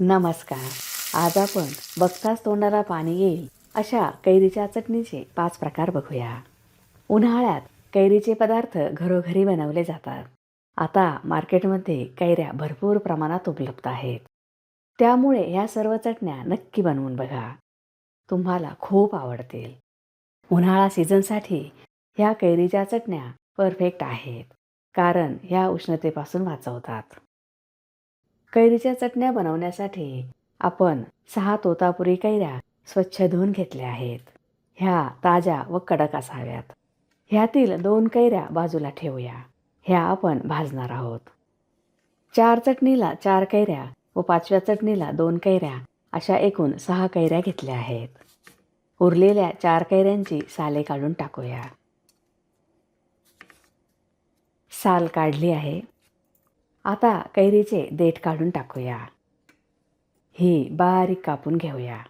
नमस्कार. आज आपण बघताच तोंडाला पाणी येईल अशा कैरीच्या चटणीचे पाच प्रकार बघूया. उन्हाळ्यात कैरीचे पदार्थ घरोघरी बनवले जातात. आता मार्केटमध्ये कैऱ्या भरपूर प्रमाणात उपलब्ध आहेत. त्यामुळे ह्या सर्व चटण्या नक्की बनवून बघा. तुम्हाला खूप आवडतील. उन्हाळा सीझनसाठी ह्या कैरीच्या चटण्या परफेक्ट आहेत. कारण ह्या उष्णतेपासून वाचवतात. कैरीच्या चटण्या बनवण्यासाठी आपण सहा तोतापुरी कैऱ्या स्वच्छ धुवून घेतल्या आहेत. ह्या ताज्या व कडक असाव्यात. ह्यातील दोन कैऱ्या बाजूला ठेवूया. ह्या आपण भाजणार आहोत. चार चटणीला चार कैऱ्या व पाचव्या चटणीला दोन कैऱ्या अशा एकूण सहा कैऱ्या घेतल्या आहेत. उरलेल्या चार कैऱ्यांची साले काढून टाकूया. साल काढली आहे. आता कैरीचे देठ काढून टाकूया. ही बारीक कापून घेऊया.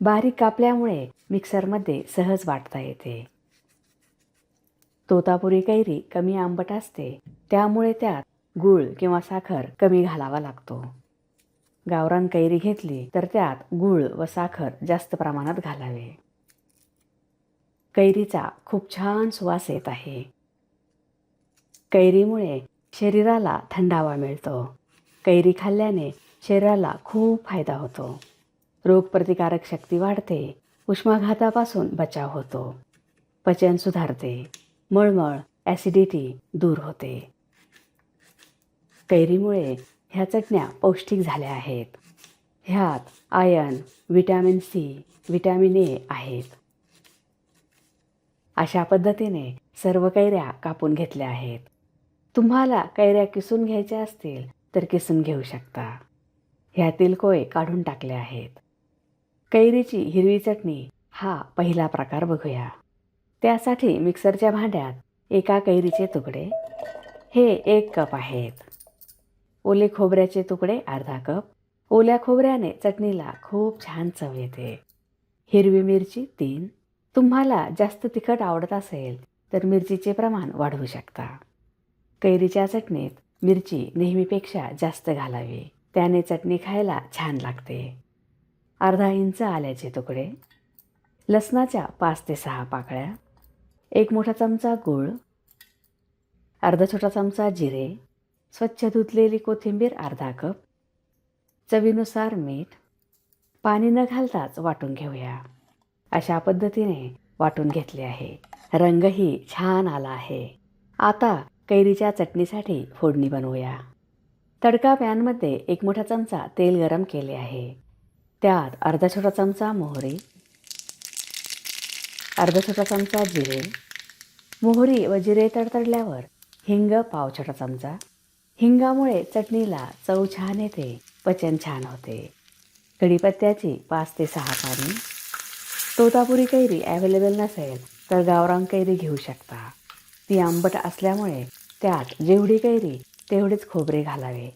बारीक कापल्यामुळे मिक्सरमध्ये सहज वाटता येते. तोतापुरी कैरी कमी आंबट असते त्यामुळे त्यात गूळ किंवा साखर कमी घालावा लागतो. गावरान कैरी घेतली तर त्यात गूळ व साखर जास्त प्रमाणात घालावे. कैरीचा खूप छान सुवास येत आहे. कैरीमुळे शरीराला थंडावा मिळतो. कैरी खाल्ल्याने शरीराला खूप फायदा होतो. रोगप्रतिकारक शक्ती वाढते. उष्माघातापासून बचाव होतो. पचन सुधारते. मळमळ ॲसिडिटी दूर होते. कैरीमुळे ह्या चटण्या पौष्टिक झाल्या आहेत. ह्यात iron vitamin C vitamin A आहेत. अशा पद्धतीने सर्व कैऱ्या कापून घेतल्या आहेत. तुम्हाला कैऱ्या किसून घ्यायच्या असतील तर किसून घेऊ शकता. ह्यातील कोय काढून टाकले आहेत. कैरीची हिरवी चटणी हा पहिला प्रकार बघूया. त्यासाठी मिक्सरच्या भांड्यात एका कैरीचे तुकडे हे एक कप आहेत. ओले खोबऱ्याचे तुकडे अर्धा कप. ओल्या खोबऱ्याने चटणीला खूप छान चव येते. हिरवी मिरची तीन. तुम्हाला जास्त तिखट आवडत असेल तर मिरचीचे प्रमाण वाढवू शकता. कैरीच्या चटणीत मिरची नेहमीपेक्षा जास्त घालावी. त्याने चटणी खायला छान लागते. अर्धा इंच आल्याचे तुकडे. लसणाच्या पाच ते सहा पाकळ्या. एक मोठा चमचा गूळ. अर्धा छोटा चमचा जिरे. स्वच्छ धुतलेली कोथिंबीर अर्धा कप. चवीनुसार मीठ. पाणी न घालताच वाटून घेऊया. अशा पद्धतीने वाटून घेतले आहे. रंगही छान आला आहे. आता कैरीच्या चटणीसाठी फोडणी बनवूया. तडका पॅनमध्ये एक मोठा चमचा तेल गरम केले आहे. त्यात अर्धा छोटा चमचा मोहरी अर्धा छोटा चमचा जिरे मोहरी व जिरे तडतडल्यावर हिंग पाव छोटा चमचा. हिंगामुळे चटणीला चव छान येते पचन छान होते. कढीपत्त्याची पाच ते सहा पाणी तोतापुरी कैरी अवेलेबल नसेल तर गावरान कैरी घेऊ शकता. ती आंबट असल्यामुळे त्यात जेवढी कैरी तेवढेच खोबरे घालावे.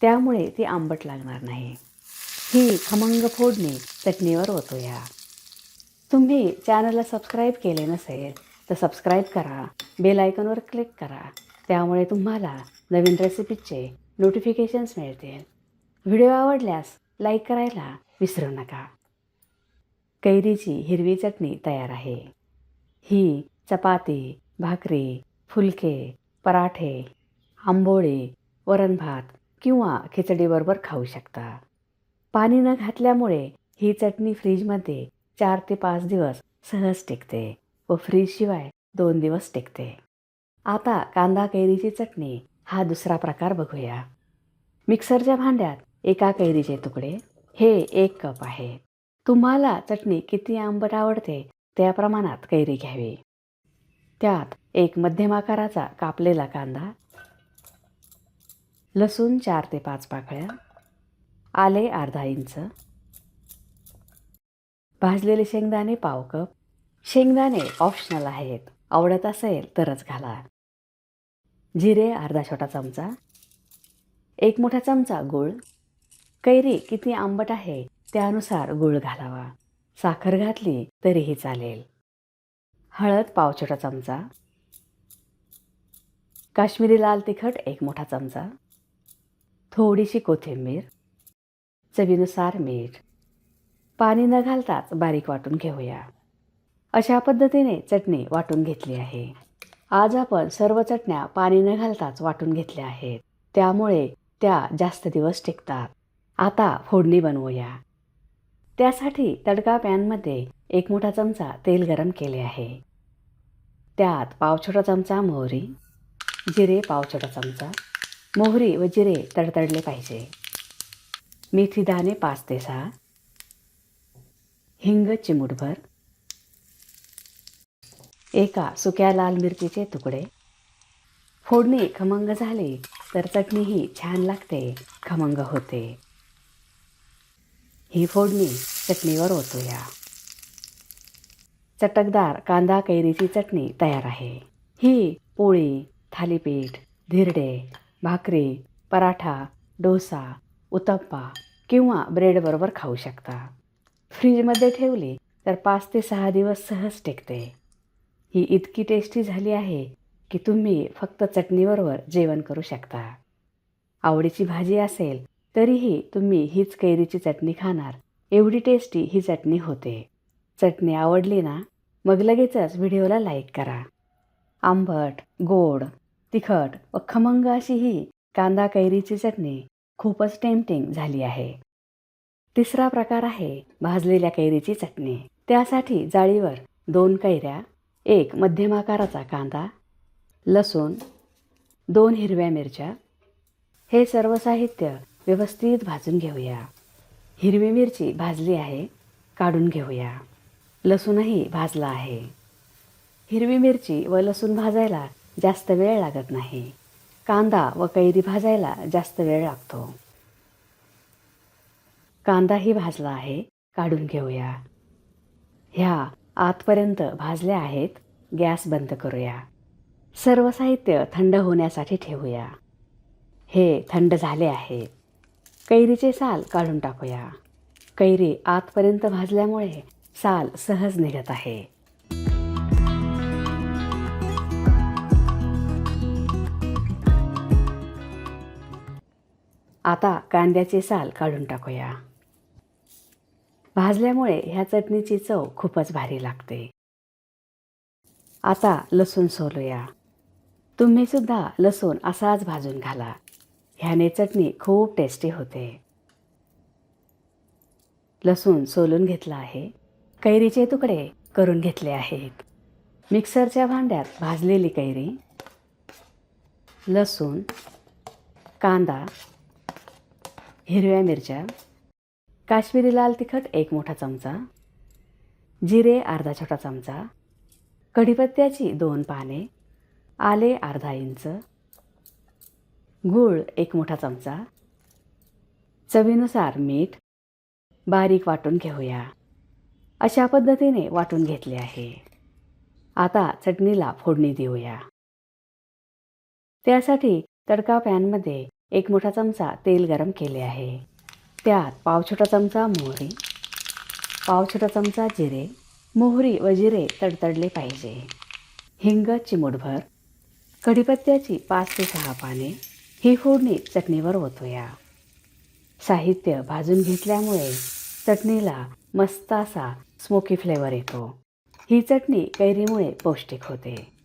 त्यामुळे ती आंबट लागणार नाही. ही खमंग फोडणी चटणीवर ओतूया. तुम्ही चॅनलला सबस्क्राईब केले नसेल तर सबस्क्राईब करा बेल आयकॉनवर क्लिक करा. त्यामुळे तुम्हाला नवीन रेसिपीचे नोटिफिकेशन्स मिळतील. व्हिडिओ आवडल्यास लाईक करायला विसरू नका. कैरीची हिरवी चटणी तयार आहे. ही चपाती भाकरी फुलके पराठे आंबोळी वरण भात किंवा खिचडीबरोबर खाऊ शकता. पाणी न घातल्यामुळे ही चटणी फ्रीजमध्ये चार ते पाच दिवस सहज टिकते व फ्रीजशिवाय दोन दिवस टिकते. आता कांदा कैरीची चटणी हा दुसरा प्रकार बघूया. मिक्सरच्या भांड्यात एका कैरीचे तुकडे हे एक कप आहे. तुम्हाला चटणी किती आंबट आवडते त्या प्रमाणात कैरी घ्यावी. त्यात एक मध्यम आकाराचा कापलेला कांदा लसूण चार ते पाच पाकळ्या आले अर्धा इंच भाजलेले शेंगदाणे पाव कप. शेंगदाणे ऑप्शनल आहेत आवडत असेल तरच घाला. जिरे अर्धा छोटा चमचा एक मोठा चमचा गूळ. कैरी किती आंबट आहे त्यानुसार गूळ घालावा. साखर घातली तरीही चालेल. हळद पाव छोटा चमचा. काश्मीरी लाल तिखट एक मोठा चमचा. थोडीशी कोथिंबीर. चवीनुसार मीठ. पाणी न घालताच बारीक वाटून घेऊया. अशा पद्धतीने चटणी वाटून घेतली आहे. आज आपण सर्व चटण्या पाणी न घालताच वाटून घेतल्या आहेत. त्यामुळे त्या जास्त दिवस टिकतात. आता फोडणी बनवूया. त्यासाठी तडका पॅनमध्ये एक मोठा चमचा तेल गरम केले आहे. त्यात पाव छोटा चमचा मोहरी जिरे पाव छोटा चमचा. मोहरी व जिरे तडतडले पाहिजे. मेथी दाणे पाच ते सहा. हिंग चिमूटभर. एका सुक्या लाल मिरचीचे तुकडे. फोडणी खमंग झाली तर चटणीही छान लागते खमंग होते. ही फोडणी चटणीवर ओतूया. चटकदार कांदा कैरीची चटणी तयार आहे. ही पोळी थालीपीठ धिरडे भाकरी पराठा डोसा उत्तप्पा किंवा ब्रेडबरोबर खाऊ शकता. फ्रीजमध्ये ठेवली तर पाच ते सहा दिवस सहज टिकते. ही इतकी टेस्टी झाली आहे की तुम्ही फक्त चटणीबरोबर जेवण करू शकता. आवडीची भाजी असेल तरीही तुम्ही हीच कैरीची चटणी खाणार. एवढी टेस्टी ही चटणी होते. चटणी आवडली ना मग लगेचच व्हिडिओला लाईक करा. आंबट गोड तिखट व खमंग अशी ही कांदा कैरीची चटणी खूपच टेम्पटिंग झाली आहे. तिसरा प्रकार आहे भाजलेल्या कैरीची चटणी. त्यासाठी जाळीवर दोन कैऱ्या एक मध्यम आकाराचा कांदा लसूण दोन हिरव्या मिरच्या. हे सर्व साहित्य व्यवस्थित भाजून घेऊया. हिरवी मिरची भाजली आहे काढून घेऊया. लसूणही भाजला आहे. हिरवी मिरची व लसूण भाजायला जास्त वेळ लागत नाही. कांदा व कैरी भाजायला जास्त वेळ लागतो. कांदाही भाजला आहे काढून घेऊया. ह्या आतपर्यंत भाजल्या आहेत गॅस बंद करूया. सर्व साहित्य थंड होण्यासाठी ठेवूया. हे थंड झाले आहे. कैरीचे साल काढून टाकूया. कैरी आतपर्यंत भाजल्यामुळे साल सहज निघत आहे. आता कांद्याचे साल काढून टाकूया. भाजल्यामुळे ह्या चटणीची चव खूपच भारी लागते. आता लसूण सोलूया. तुम्ही सुद्धा लसूण असाच भाजून घाला. ह्याने चटणी खूप टेस्टी होते. लसूण सोलून घेतला आहे. कैरीचे तुकडे करून घेतले आहेत. मिक्सरच्या भांड्यात भाजलेली कैरी लसूण कांदा हिरव्या मिरच्या काश्मीरी लाल तिखट एक मोठा चमचा जिरे अर्धा छोटा चमचा कढीपत्त्याची दोन पाने आले अर्धा इंच गूळ एक मोठा चमचा चवीनुसार मीठ बारीक वाटून घेऊया. अशा पद्धतीने वाटून घेतले आहे. आता चटणीला फोडणी देऊया. त्यासाठी तडका पॅनमध्ये एक मोठा चमचा तेल गरम केले आहे. त्यात पाव छोटा चमचा मोहरी पाव छोटा चमचा जिरे मोहरी व जिरे तडतडले पाहिजे. हिंग चिमूटभर कढीपत्त्याची पाच ते सहा पाने ही फोडणी चटणीवर ओतूया. साहित्य भाजून घेतल्यामुळे चटणीला मस्त असा स्मोकी फ्लेवर येतो. ही चटणी कैरीमुळे पौष्टिक होते.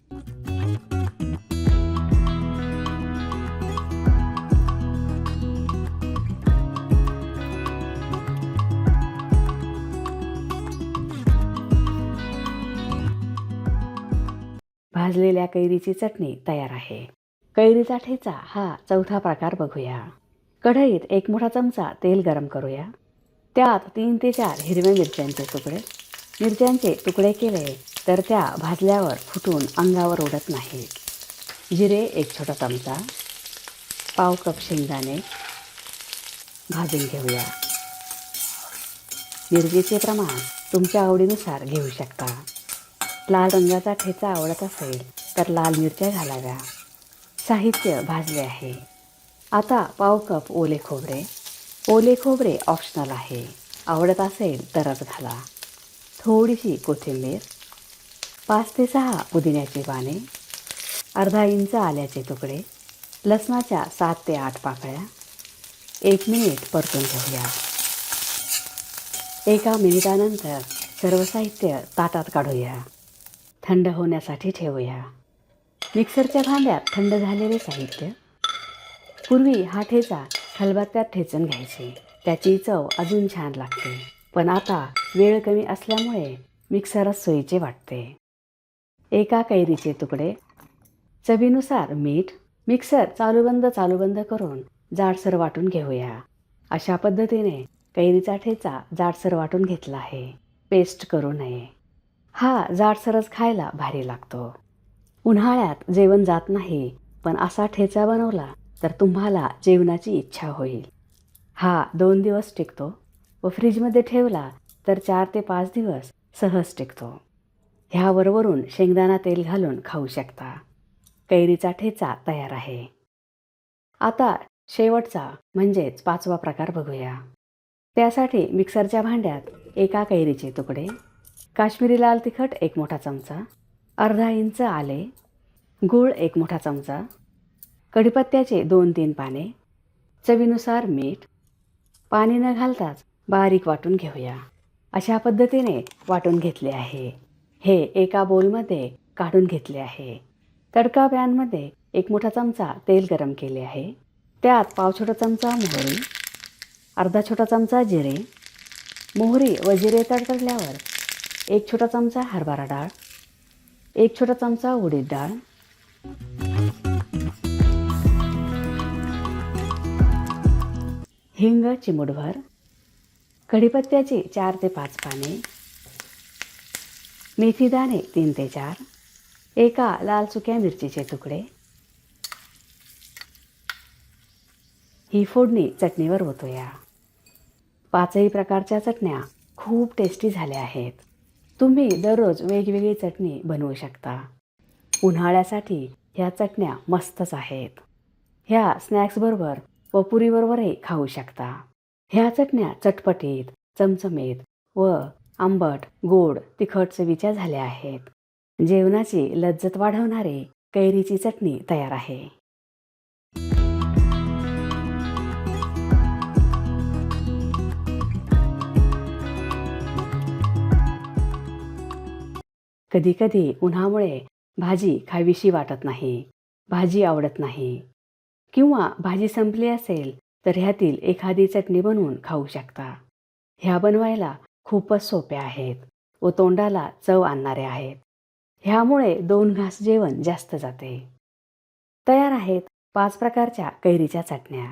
भाजलेल्या कैरीची चटणी तयार आहे. कैरीचा ठेचा हा चौथा प्रकार बघूया. कढईत एक मोठा चमचा तेल गरम करूया. त्यात तीन ते चार हिरव्या मिरच्यांचे तुकडे. मिरच्यांचे तुकडे केले तर त्या भाजल्यावर फुटून अंगावर उडत नाहीत. जिरे एक छोटा चमचा. पाव कप शेंगदाणे. भाजून घेऊया. मिरचीचे प्रमाण तुमच्या आवडीनुसार घेऊ शकता. लाल रंगाचा ठेचा आवडत असेल तर लाल मिरच्या घालाव्या. साहित्य भाजले आहे. आता पाव कप ओले खोबरे. ओले खोबरे ऑप्शनल आहे. आवडत असेल तरच घाला. थोडीशी कोथिंबीर पाच ते सहा पुदिन्याची पाने अर्धा इंच आल्याचे तुकडे लसणाच्या सात ते आठ पाकळ्या एक मिनिट परतून घेऊया. एका मिनिटानंतर सर्व साहित्य ताटात काढूया. थंड होण्यासाठी ठेवूया. मिक्सरच्या भांड्यात थंड झालेले साहित्य. पूर्वी हा ठेचा खलबत्त्यात ठेचून घ्यायचे. त्याची चव अजून छान लागते. पण आता वेळ कमी असल्यामुळे मिक्सरच सोयीचे वाटते. एका कैरीचे तुकडे चवीनुसार मीठ मिक्सर चालूबंद चालूबंद करून जाडसर वाटून घेऊया. अशा पद्धतीने कैरीचा ठेचा जाडसर वाटून घेतला आहे. पेस्ट करू नये. हा जाडसरच खायला भारी लागतो. उन्हाळ्यात जेवण जात नाही पण असा ठेचा बनवला तर तुम्हाला जेवणाची इच्छा होईल. हा दोन दिवस टिकतो. व फ्रीजमध्ये ठेवला तर चार ते पाच दिवस सहज टिकतो. ह्यावरवरून शेंगदाणा तेल घालून खाऊ शकता. कैरीचा ठेचा तयार आहे. आता शेवटचा म्हणजेच पाचवा प्रकार बघूया. त्यासाठी मिक्सरच्या भांड्यात एका कैरीचे तुकडे काश्मीरी लाल तिखट एक मोठा चमचा अर्धा इंच आले गूळ एक मोठा चमचा कढीपत्त्याचे दोन तीन पाने चवीनुसार मीठ पाणी न घालताच बारीक वाटून घेऊया. अशा पद्धतीने वाटून घेतले आहे. हे एका बोलमध्ये काढून घेतले आहे. तडका पॅनमध्ये एक मोठा चमचा तेल गरम केले आहे. त्यात पाव छोटा चमचा मोहरी अर्धा छोटा चमचा जिरे मोहरी व जिरे तडतडल्यावर एक छोटा चमचा हरभरा डाळ एक छोटा चमचा उडीद डाळ हिंग चिमुटभर कढीपत्त्याची चार ते पाच पाने मेथीदाणे तीन ते चार एका लाल सुक्या मिरचीचे तुकडे. ही फोडणी चटणीवर होतोया पाचही प्रकारच्या चटण्या खूप टेस्टी झाल्या आहेत. तुम्ही दररोज वेगवेगळी चटणी बनवू शकता. उन्हाळ्यासाठी ह्या चटण्या मस्तच आहेत. ह्या स्नॅक्सबरोबर व पुरीबरोबरही खाऊ शकता. ह्या चटण्या चटपटीत चमचमीत व आंबट गोड तिखट चवीच्या झाल्या आहेत. जेवणाची लज्जत वाढवणारी कैरीची चटणी तयार आहे. कधीकधी उन्हामुळे भाजी खावीशी वाटत नाही. भाजी आवडत नाही. किंवा भाजी संपली असेल तर ह्यातील एखादी चटणी बनवून खाऊ शकता. ह्या बनवायला खूपच सोप्या आहेत व तोंडाला चव आणणाऱ्या आहेत. ह्यामुळे दोन घास जेवण जास्त जाते. तयार आहेत पाच प्रकारच्या कैरीच्या चटण्या.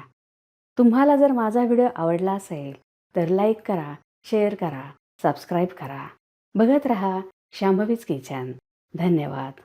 तुम्हाला जर माझा व्हिडिओ आवडला असेल तर लाईक करा शेअर करा सबस्क्राईब करा. बघत रहा शांभवीच किचन. धन्यवाद.